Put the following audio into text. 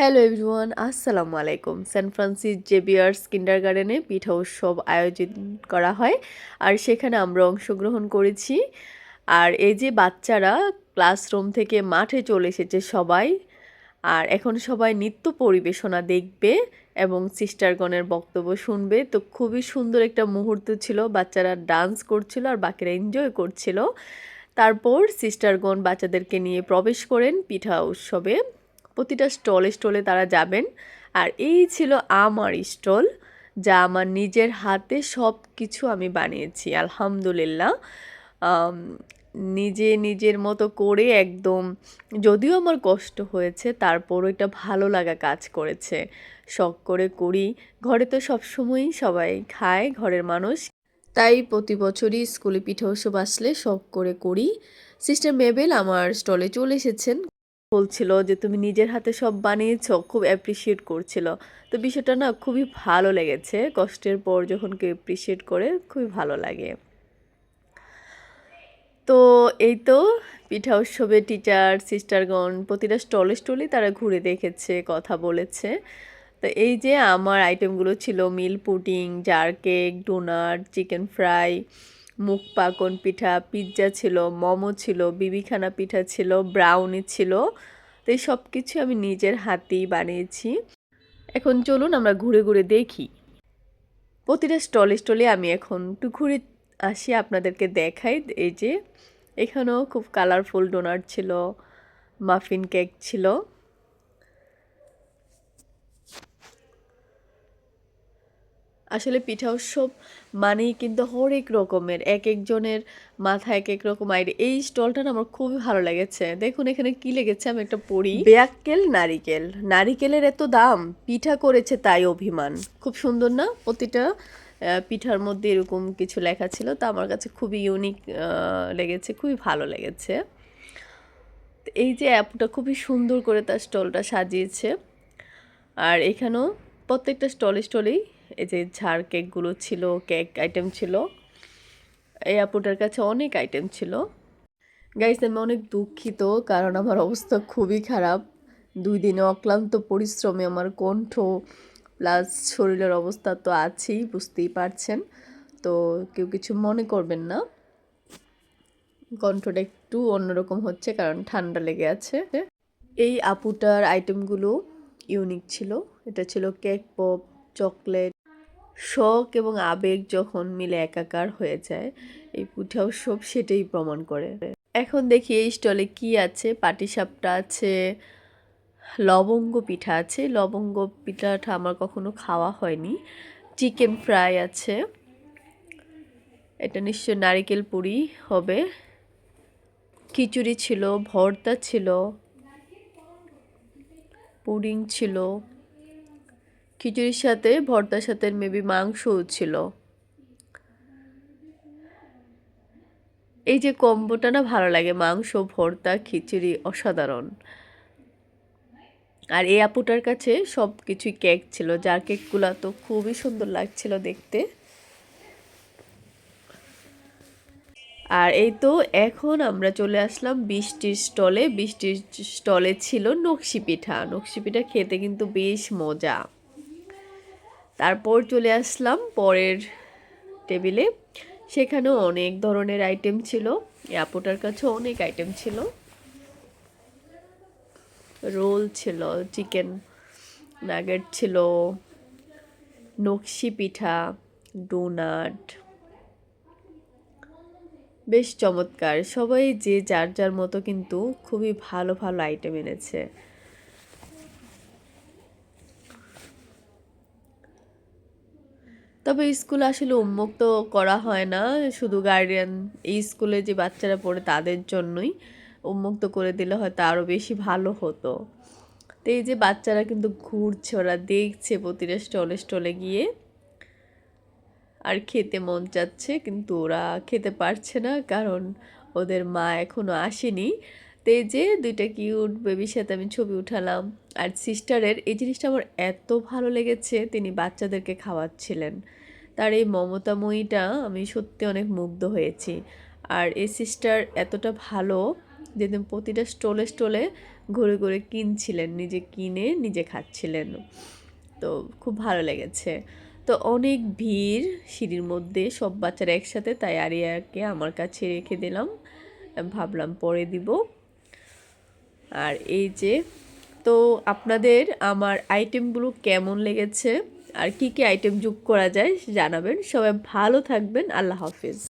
Hello everyone আসসালামু আলাইকুম সান Francis জেবিয়ার্স কিন্ডার গার্ডেনে পিঠা উৎসব আয়োজন করা হয়। আর সেখানে আমরা অংশগ্রহণ করেছি। আর এই যে বাচ্চারা ক্লাসরুম থেকে মাঠে চলে এসেছে সবাই। আর এখন সবাই নৃত্য পরিবেশনা দেখবে এবং সিস্টারগণের বক্তব্য শুনবে। তো খুবই সুন্দর একটা মুহূর্ত ছিল। বাচ্চারা ডান্স করছিল আর বাকিরা এনজয় করছিল। তারপর সিস্টারগণ বাচ্চাদেরকে নিয়ে প্রবেশ করেন পিঠা উৎসবে প্রতিটা স্টলে স্টলে তারা যাবেন। আর এই ছিল আমার স্টল, যা আমার নিজের হাতে সব কিছু আমি বানিয়েছি, আলহামদুলিল্লাহ। নিজে নিজের মতো করে একদম, যদিও আমার কষ্ট হয়েছে, তারপরও এটা ভালো লাগা কাজ করেছে। শখ করে করি, ঘরে তো সবসময়ই সবাই খায়, ঘরের মানুষ। তাই প্রতি বছরই স্কুলে পিঠা উৎসব আসলে শখ করে করি। সিস্টার মেবেল আমার স্টলে চলে এসেছেন। বলছিল যে, তুমি নিজের হাতে সব বানিয়েছো, খুব অ্যাপ্রিসিয়েট করছিল। তো বিষয়টা না খুবই ভালো লেগেছে। কষ্টের পর যখন কেউ অ্যাপ্রিসিয়েট করে, খুবই ভালো লাগে। তো এই তো পিঠা উৎসবে টিচার সিস্টারগণ প্রতিটা স্টলে স্টলে তারা ঘুরে দেখেছে, কথা বলেছে। তো এই যে আমার আইটেমগুলো ছিল মিল pudding jar cake donut chicken fry মুখ পাকন পিঠা, পিৎজা ছিল, মোমো ছিল, বিবিখানা পিঠা ছিল ব্রাউনি ছিল। তো এই সব কিছু আমি নিজের হাতেই বানিয়েছি। এখন চলুন আমরা ঘুরে ঘুরে দেখি। প্রতিটা স্টলে স্টলে আমি এখন একটু ঘুরে আসি, আপনাদেরকে দেখাই। এই যে, এখানেও খুব কালারফুল ডোনাট ছিল মাফিন কেক ছিল। আসলে পিঠা উৎসব মানেই কিন্তু হরেক রকমের এক একজনের মাথা এক এক রকম আইডিয়া। এই স্টলটা না আমার খুবই ভালো লেগেছে। দেখুন এখানে কি লেগেছে আমি একটা পড়ি। বেয়াক্কেল নারিকেল। নারিকেলের এত দাম পিঠা করেছে তাই অভিমান। খুব সুন্দর না প্রতিটা পিঠার মধ্যে এরকম কিছু লেখা ছিল তা আমার কাছে খুবই ইউনিক লেগেছে খুবই ভালো লেগেছে। এই যে অ্যাপটা খুবই সুন্দর করে তার স্টলটা সাজিয়েছে। আর এখানেও প্রত্যেকটা স্টলে স্টলেই এই যে ঝাড় কেকগুলো ছিল, কেক আইটেম ছিল, এই আপুটার কাছে অনেক আইটেম ছিল। গাইস আমি অনেক দুঃখিত কারণ আমার অবস্থা খুবই খারাপ। দুই দিনে অক্লান্ত পরিশ্রমে আমার কণ্ঠ প্লাস শরীরের অবস্থা তো আছেই, বুঝতেই পারছেন। তো কেউ কিছু মনে করবেন না। কণ্ঠটা একটু অন্যরকম হচ্ছে কারণ ঠান্ডা লেগে আছে। এই আপুটার আইটেমগুলো ইউনিক ছিল। এটা ছিল কেক পপ চকলেট শখ এবং আবেগ যখন মিলে একাকার হয়ে যায় এই পিঠা উৎসব সেটাই প্রমাণ করে। এখন দেখি এই স্টলে কি আছে পাটিসাপটা আছে লবঙ্গ পিঠা আছে। লবঙ্গ পিঠাটা আমার কখনো খাওয়া হয়নি। চিকেন ফ্রাই আছে। এটা নিশ্চয় নারিকেল পুরি হবে। খিচুড়ি ছিল ভর্তা ছিল পুডিং ছিল। খিচুড়ির সাথে, ভর্তার সাথে মেবি মাংসও ছিল। এই যে কম্বোটা না ভালো লাগে, মাংস, ভর্তা, খিচুড়ি অসাধারণ। আর এই আপুটার কাছে সব কিছুই কেক ছিল, যার কেকগুলো তো খুবই সুন্দর লাগছিল দেখতে। আর এই তো এখন আমরা চলে আসলাম বৃষ্টির স্টলে। বৃষ্টির স্টলে ছিল নকশি পিঠা। নকশি পিঠা খেতে কিন্তু বেশ মজা। তারপর চলে আসলাম পরের টেবিলে। সেখানেও অনেক ধরনের আইটেম ছিল। আপুটার কাছে অনেক আইটেম ছিল। রোল ছিল, চিকেন নাগেট ছিল, নকশি পিঠা, ডোনাট। বেশ চমৎকার। সবাই যে যার যার মতো কিন্তু খুবই ভালো ভালো আইটেম এনেছে। তবে স্কুলে আসলে উন্মুক্ত করা হয় না। শুধু গার্ডিয়ান এই স্কুলে যে বাচ্চারা পড়ে তাদের জন্যই উন্মুক্ত করে দিলে হয়তো আরও বেশি ভালো হতো। তো এই যে বাচ্চারা কিন্তু ঘুরছে, ওরা দেখছে প্রতিটা স্টলে স্টলে গিয়ে। আর খেতে মন চাচ্ছে, কিন্তু ওরা খেতে পারছে না, কারণ ওদের মা এখনও আসেনি। তো এই যে দুইটা কিউট বেবির সাথে আমি ছবি উঠালাম। আর সিস্টারের এই জিনিসটা আমার এত ভালো লেগেছে, তিনি বাচ্চাদেরকে খাওয়াচ্ছিলেন। তার এই মমতাময়ীটা আমি সত্যি অনেক মুগ্ধ হয়েছি। আর এই সিস্টার এতটা ভালো যেদিন প্রতিটা স্টলে স্টলে ঘুরে ঘুরে কিনছিলেন, নিজে কিনে নিজে খাচ্ছিলেন। তো খুব ভালো লেগেছে। তো অনেক ভিড় সিঁড়ির মধ্যে, সব বাচ্চারা একসাথে, তাই আরিয়াকে আমার কাছে রেখে দিলাম। ভাবলাম পরে দিব। আর এই যে, তো আপনাদের আমার আইটেমগুলো কেমন লেগেছে? আর কি কি আইটেম যোগ করা যায় জানাবেন। সবাই ভালো থাকবেন। আল্লাহ হাফিজ।